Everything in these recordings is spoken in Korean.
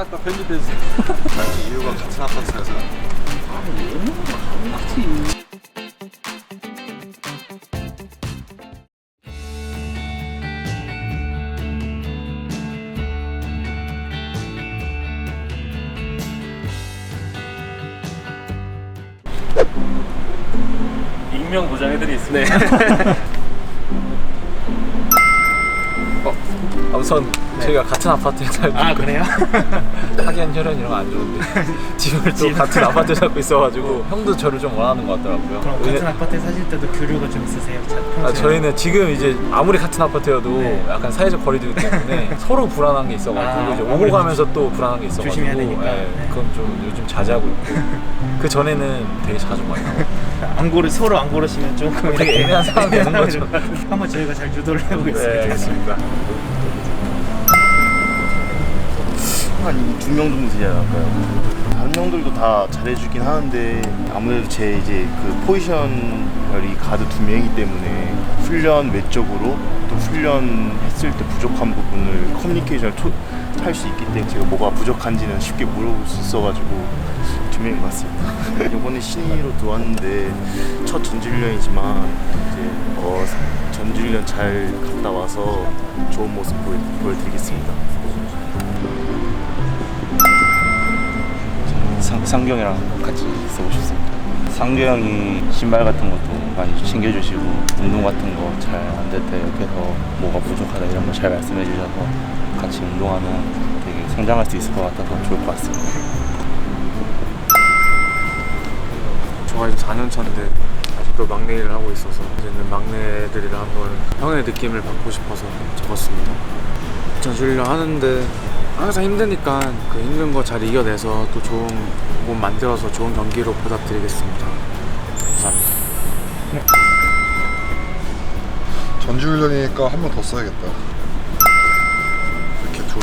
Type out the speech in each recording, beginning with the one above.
아까 편집해주세요. 이유가 같은 아파트에서. 익명 보장해드리겠습니다. 우선 저희가 같은 아파트에 살고 아 그래요? 학연 혈연 이런 거 안 좋은데 집을 또 같은 아파트에 살고 있어가지고 형도 저를 좀 원하는 것 같더라고요. 그럼 왜냐- 같은 아파트에 사실 때도 교류가 좀 있으세요? 자, 아, 평소에? 저희는 지금 이제 아무리 같은 아파트여도 네. 약간 사회적 거리두기 때문에 서로 불안한 게 있어가지고 아, 이제 오고 아무래도 가면서 또 불안한 게 있어가지고 조심해야 되니까. 예, 네. 그건 좀 요즘 자제하고 있고 그 전에는 되게 자주 많이 나와요. 안 고르 서로 안 고르시면 조금 되게 애매한 상황이 되는 거죠. 한번 저희가 잘 유도를 해보겠습니다. 네, 알겠습니다. 한 두 명 정도 되지 않을까요? 다른 형들도 다 잘해주긴 하는데 아무래도 제 이제 그 포지션이 가드 두 명이기 때문에 훈련 외적으로 또 훈련했을 때 부족한 부분을 커뮤니케이션을 할 수 있기 때문에 제가 뭐가 부족한지는 쉽게 물어볼 수 있어가지고 두 명인 것 같습니다. 이번에 신인으로 들어왔는데 첫 전지훈련이지만 이제 어, 전지훈련 잘 갔다 와서 좋은 모습 보여, 보여드리겠습니다. 상, 상경이랑 같이 있어보고 싶습니다. 상규 형이 신발 같은 것도 많이 챙겨주시고 운동 같은 거 잘 안 될 때 옆에서 뭐가 부족하다 이런 거 잘 말씀해 주셔서 같이 운동하면 되게 성장할 수 있을 것 같아서 좋을 것 같습니다. 저가 이제 4년 차인데 아직도 막내 일을 하고 있어서 이제는 막내들이랑 한번 형의 느낌을 받고 싶어서 적었습니다. 전술훈련 하는데 항상 힘드니까 그 힘든 거 잘 이겨내서 또 좋은 몸 만들어서 좋은 경기로 보답드리겠습니다. 감사합니다. 전지훈련이니까 한 번 더 써야겠다. 이렇게 둘.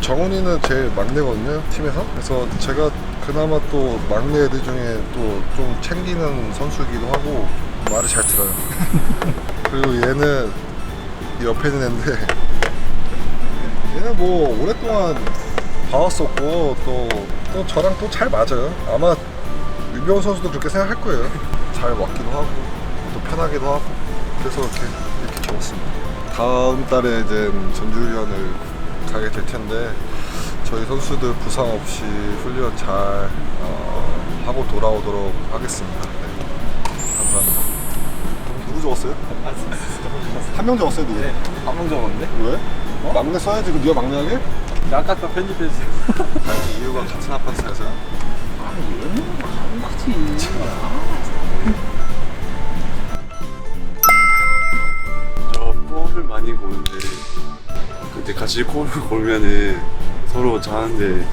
정훈이는 제일 막내거든요, 팀에서. 그래서 제가 그나마 또 막내 애들 중에 또 좀 챙기는 선수이기도 하고 말을 잘 들어요. 그리고 얘는 이 옆에 있는 애인데 얘는 뭐 오랫동안 봐왔었고 또, 또 저랑 또 잘 맞아요. 아마 유병 선수도 그렇게 생각할 거예요. 잘 맞기도 하고 또 편하기도 하고 그래서 이렇게 이렇게 적었습니다. 다음 달에 이제 전주훈련을 가게 될 텐데 저희 선수들 부상 없이 훈련 잘 어, 하고 돌아오도록 하겠습니다. 네. 적었어요? 한 명 적었어요, 누구? 한명 적었는데? 왜? 막내 써야지. 그 네가 막내 하게? 아까 아까 편집해주세요. 이유가 같은 아파트에서요. 저 골을 많이 보는데 그때 같이 골을 골면은 서로 잘하는데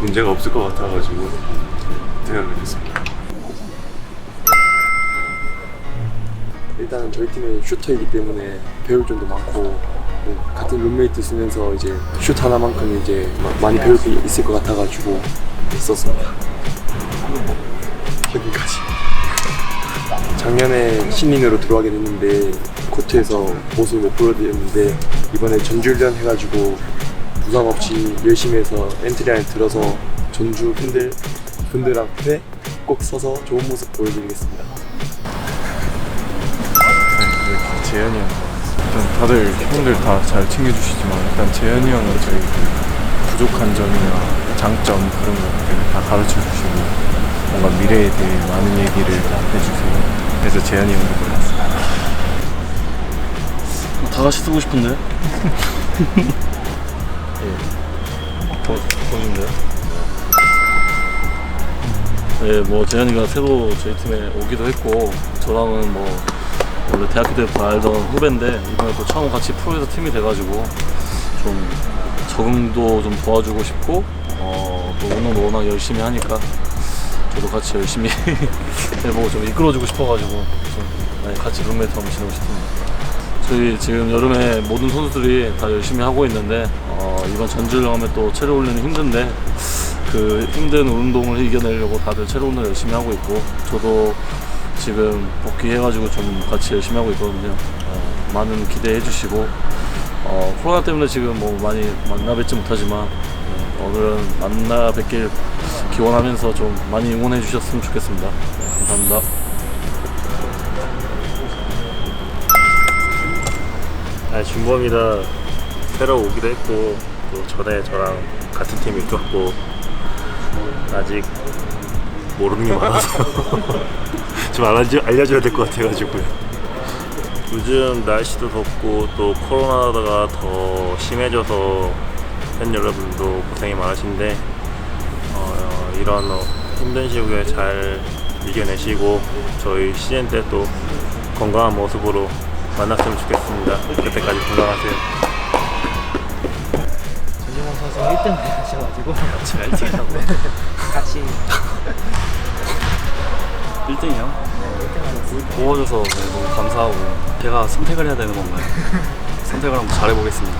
문제가 없을 것 같아가지고 생각을 했습니다. 일단 저희 팀은 슈터이기 때문에 배울 점도 많고 네, 같은 룸메이트 쓰면서 이제 슛 하나만큼 이제 막 많이 배울 게 있을 것 같아가지고 있었습니다. 여기까지. 작년에 신인으로 들어가게 됐는데 코트에서 모습을 못 보여드렸는데 이번에 전주훈련 해가지고 부상 없이 열심히 해서 엔트리 안에 들어서 전주 팬들 분들 앞에 꼭 서서 좋은 모습 보여드리겠습니다. 재현이 형. 일단 다들 형들 다 잘 챙겨주시지만 일단 재현이 형은 저희 그 부족한 점이나 장점 그런 것들을 다 가르쳐 주시고 뭔가 미래에 대해 많은 얘기를 해주세요. 그래서 재현이 형을 골랐어요. 다 같이 쓰고 싶은데? 더, 더인데요? 네, 뭐 재현이가 새로 저희 팀에 오기도 했고 저랑은 뭐 원래 대학교 때부터 알던 후배인데 이번에 또 처음 같이 프로에서 팀이 돼가지고 좀 적응도 좀 도와주고 싶고 어, 또 운동도 워낙 열심히 하니까 저도 같이 열심히 해보고 좀 이끌어주고 싶어가지고 좀 네, 같이 룸메이트 한번 지내고 싶습니다. 저희 지금 여름에 모든 선수들이 다 열심히 하고 있는데 어, 이번 전주를 하면 또 체력 훈련이 힘든데 그 힘든 운동을 이겨내려고 다들 체력 운동 열심히 하고 있고 저도 지금 복귀해가지고 좀 같이 열심히 하고 있거든요. 어, 많은 기대해 주시고 어, 코로나 때문에 지금 뭐 많이 만나 뵙지 못하지만 어, 오늘은 만나 뵙길 기원하면서 좀 많이 응원해 주셨으면 좋겠습니다. 네, 감사합니다. 아, 준범이다 새로 오기도 했고 또 전에 저랑 같은 팀에 있었고 아직 모르는 게 많아서 좀 알려줘, 알려줘야 될 것 같아가지고요 요즘 날씨도 덥고 또 코로나가 더 심해져서 팬 여러분도 고생이 많으신데 어, 이런 어, 힘든 시국에 잘 이겨내시고 저희 시즌 때 또 건강한 모습으로 만났으면 좋겠습니다. 그때까지 건강하세요. 도와줘서 네, 너무 감사하고 제가 선택을 해야 되는 건가요? 선택을 한번 잘해보겠습니다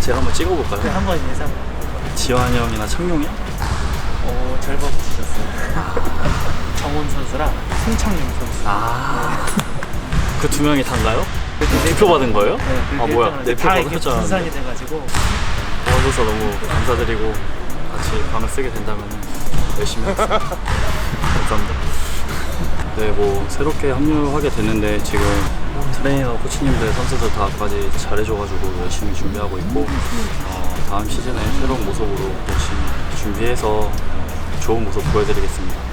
제가 한번 찍어볼까요? 한번 예상 지환이 형이나 창용이 형? 어, 잘 봐주셨어요. 정원 선수랑 송창용 선수. 아. 그 두 명이 단가요? 대표 받은 거예요? 네, 아 뭐야 다 대표 이렇게 받을 줄 알았는데 분산이 돼가지고 도와줘서 너무 감사드리고 같이 방을 쓰게 된다면 열심히 하겠습니다 감사합니다 네 뭐 새롭게 합류하게 됐는데 지금 트레이너 코치님들 선수들 다까지 잘해줘가지고 열심히 준비하고 있고 어, 다음 시즌에 새로운 모습으로 열심히 준비해서 좋은 모습 보여드리겠습니다